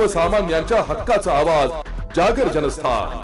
सर्वसामान्यांच्या हक्काचा आवाज जागर जनस्थान.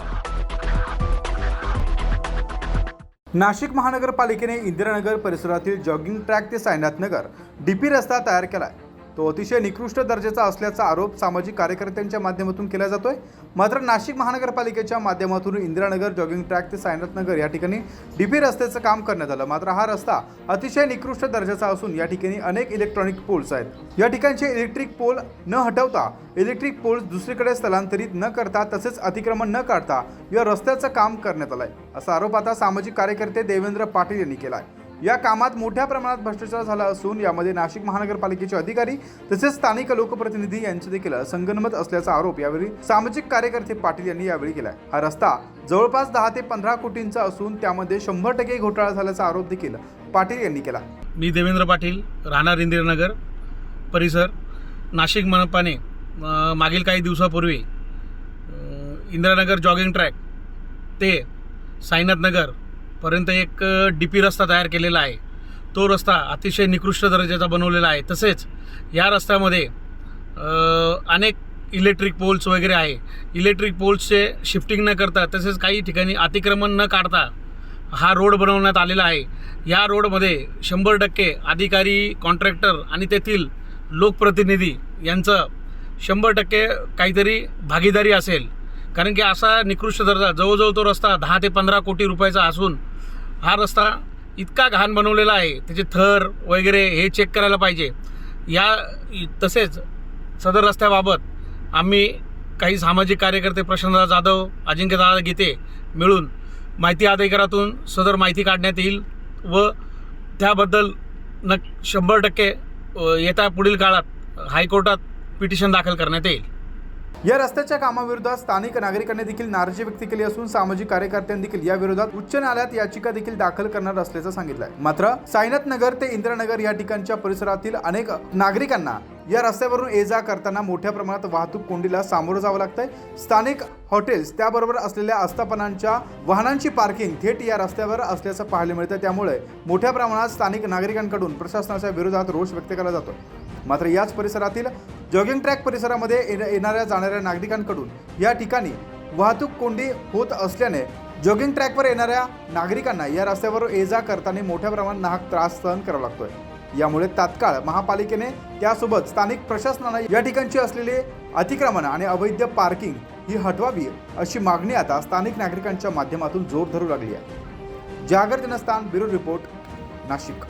नाशिक महानगरपालिकेने इंदिरानगर परिसरातील जॉगिंग ट्रॅक ते सायनाथ नगर डीपी रस्ता तयार केलाय. तो अतिशय निकृष्ट दर्जाचा असल्याचा आरोप सामाजिक कार्यकर्त्यांच्या माध्यमातून केला जातोय. मात्र नाशिक महानगरपालिकेच्या माध्यमातून इंदिरानगर जॉगिंग ट्रॅक ते सायनाथ नगर या ठिकाणी डीपी रस्त्याचं काम करण्यात आलं. मात्र हा रस्ता अतिशय निकृष्ट दर्जाचा असून या ठिकाणी अनेक इलेक्ट्रॉनिक पोल्स आहेत. या ठिकाणचे इलेक्ट्रिक पोल न हटवता इलेक्ट्रिक पोल्स दुसरीकडे स्थलांतरित न करता तसेच अतिक्रमण न काढता या रस्त्याचं काम करण्यात आलंय. असा आरोप आता सामाजिक कार्यकर्ते देवेंद्र पाटील यांनी केला आहे या कामात मोठ्या प्रमाणात भ्रष्टाचार झाला असून यामध्ये नाशिक महानगरपालिकेचे अधिकारी तसेच स्थानिक लोकप्रतिनिधी यांचे देखील संगनमत असल्याचा आरोप यावेळी सामाजिक कार्यकर्ते पाटील यांनी यावेळी केला हा रस्ता जवळपास दहा ते पंधरा कोटींचा असून त्यामध्ये शंभर टक्के घोटाळा झाल्याचा आरोप देखील पाटील यांनी केला. मी देवेंद्र पाटील राहणार इंदिरानगर परिसर. नाशिक मनपाने मागील काही दिवसापूर्वी इंदिरानगर जॉगिंग ट्रॅक ते साईनाथ नगर पर्यंत एक डी पी रस्ता तयार केलेला आहे. तो रस्ता अतिशय निकृष्ट दर्जाचा बनवलेला आहे. तसेच या रस्त्यामध्ये अनेक इलेक्ट्रिक पोल्स वगैरे आहे. इलेक्ट्रिक पोल्सचे शिफ्टिंग न करता तसेच काही ठिकाणी अतिक्रमण न काढता हा रोड बनवण्यात आलेला आहे. या रोडमध्ये शंभर टक्के अधिकारी कॉन्ट्रॅक्टर आणि तेथील लोकप्रतिनिधी यांचं शंभर टक्के काहीतरी भागीदारी असेल. कारण की असा निकृष्ट दर्जा जवळजवळ तो रस्ता दहा ते पंधरा कोटी रुपयाचा असून हा रस्ता इतका घाण बनवलेला आहे त्याचे थर वगैरे हे चेक करायला पाहिजे. या तसेच सदर रस्त्याबाबत आम्ही काही सामाजिक कार्यकर्ते प्रशांतदा जाधव अजिंक्यदादा गीते मिळून माहिती अधिकारातून सदर माहिती काढण्यात येईल व त्याबद्दल न शंभर टक्के येत्या पुढील काळात हायकोर्टात पिटिशन दाखल करण्यात येईल. या रस्त्याच्या कामाविरोधात स्थानिक नागरिकांनी देखील नाराजी व्यक्त केली असून सामाजिक कार्यकर्त्यांनी देखील या विरोधात उच्च न्यायालयात याचिका देखील दाखल करणार असल्याचं सांगितलंय. मात्र साईनाथ नगर ते इंदिरानगर या ठिकाणच्या परिसरातील अनेक नागरिकांना या रस्त्यावरून ये जा करताना मोठ्या प्रमाणात वाहतूक कोंडीला सामोरं जावं लागतंय. स्थानिक हॉटेल्स त्याबरोबर असलेल्या आस्थापनांच्या वाहनांची पार्किंग थेट या रस्त्यावर असल्याचं पाहायला मिळतं त्यामुळे मोठ्या प्रमाणात स्थानिक नागरिकांकडून प्रशासनाच्या विरोधात रोष व्यक्त केला जातो मात्र याच परिसरातील जॉगिंग ट्रॅक परिसरामध्ये येणाऱ्या जाणाऱ्या नागरिकांकडून या ठिकाणी वाहतूक कोंडी होत असल्याने जॉगिंग ट्रॅकवर येणाऱ्या नागरिकांना या रस्त्यावर ये जा करताना मोठ्या प्रमाणात नाहक त्रास सहन करावा लागतोय. यामुळे तात्काळ महापालिकेने त्यासोबत स्थानिक प्रशासनानं या ठिकाणची असलेली अतिक्रमणं आणि अवैध पार्किंग ही हटवावी अशी मागणी आता स्थानिक नागरिकांच्या माध्यमातून जोर धरू लागली आहे. जागर जनस्थान ब्युरो रिपोर्ट नाशिक.